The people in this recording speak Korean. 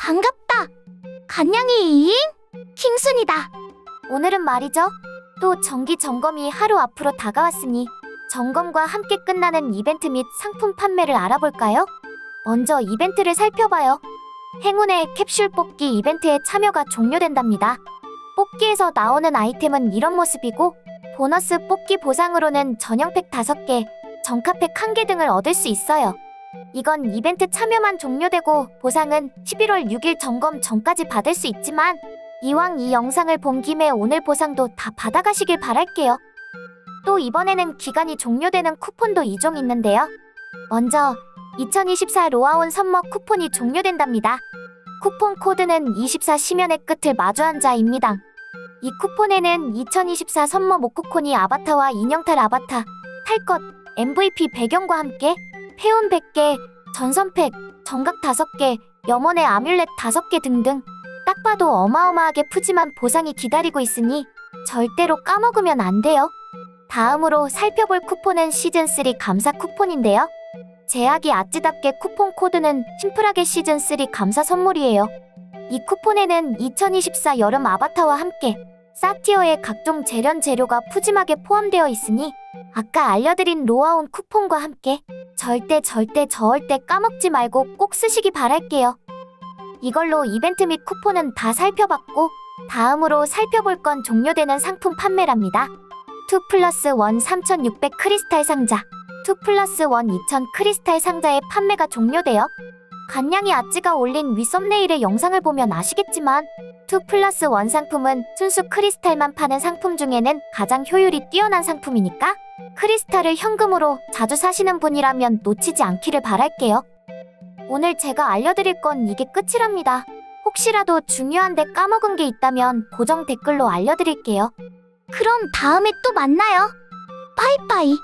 반갑다. 간냥이잉? 킹순이다. 오늘은 말이죠. 또 정기 점검이 하루 앞으로 다가왔으니 점검과 함께 끝나는 이벤트 및 상품 판매를 알아볼까요? 먼저 이벤트를 살펴봐요. 행운의 캡슐 뽑기 이벤트에 참여가 종료된답니다. 뽑기에서 나오는 아이템은 이런 모습이고 보너스 뽑기 보상으로는 전용팩 5개, 정카팩 1개 등을 얻을 수 있어요. 이건 이벤트 참여만 종료되고 보상은 11월 6일 점검 전까지 받을 수 있지만 이왕 이 영상을 본 김에 오늘 보상도 다 받아가시길 바랄게요. 또 이번에는 기간이 종료되는 쿠폰도 2종 있는데요. 먼저 2024 로아온 선머 쿠폰이 종료된답니다. 쿠폰 코드는 24 시면의 끝을 마주한 자입니다. 이 쿠폰에는 2024 선머 모코콘이 아바타와 인형탈 아바타, 탈것, MVP 배경과 함께 페온 100개, 전선팩, 정각 5개, 염원의 아뮬렛 5개 등등 딱 봐도 어마어마하게 푸짐한 보상이 기다리고 있으니 절대로 까먹으면 안 돼요. 다음으로 살펴볼 쿠폰은 시즌3 감사 쿠폰인데요. 제약이 아찌답게 쿠폰 코드는 심플하게 시즌3 감사 선물이에요. 이 쿠폰에는 2024 여름 아바타와 함께 사티어의 각종 재련 재료가 푸짐하게 포함되어 있으니 아까 알려드린 로아온 쿠폰과 함께 절대 절대 절대 까먹지 말고 꼭 쓰시기 바랄게요. 이걸로 이벤트 및 쿠폰은 다 살펴봤고 다음으로 살펴볼 건 종료되는 상품 판매랍니다. 2 플러스 1 3600 크리스탈 상자 2 플러스 1 2000 크리스탈 상자의 판매가 종료되어 간냥이 아찌가 올린 위 썸네일의 영상을 보면 아시겠지만 2 플러스 1 상품은 순수 크리스탈만 파는 상품 중에는 가장 효율이 뛰어난 상품이니까 크리스탈을 현금으로 자주 사시는 분이라면 놓치지 않기를 바랄게요. 오늘 제가 알려드릴 건 이게 끝이랍니다. 혹시라도 중요한데 까먹은 게 있다면 고정 댓글로 알려드릴게요. 그럼 다음에 또 만나요. 빠이빠이.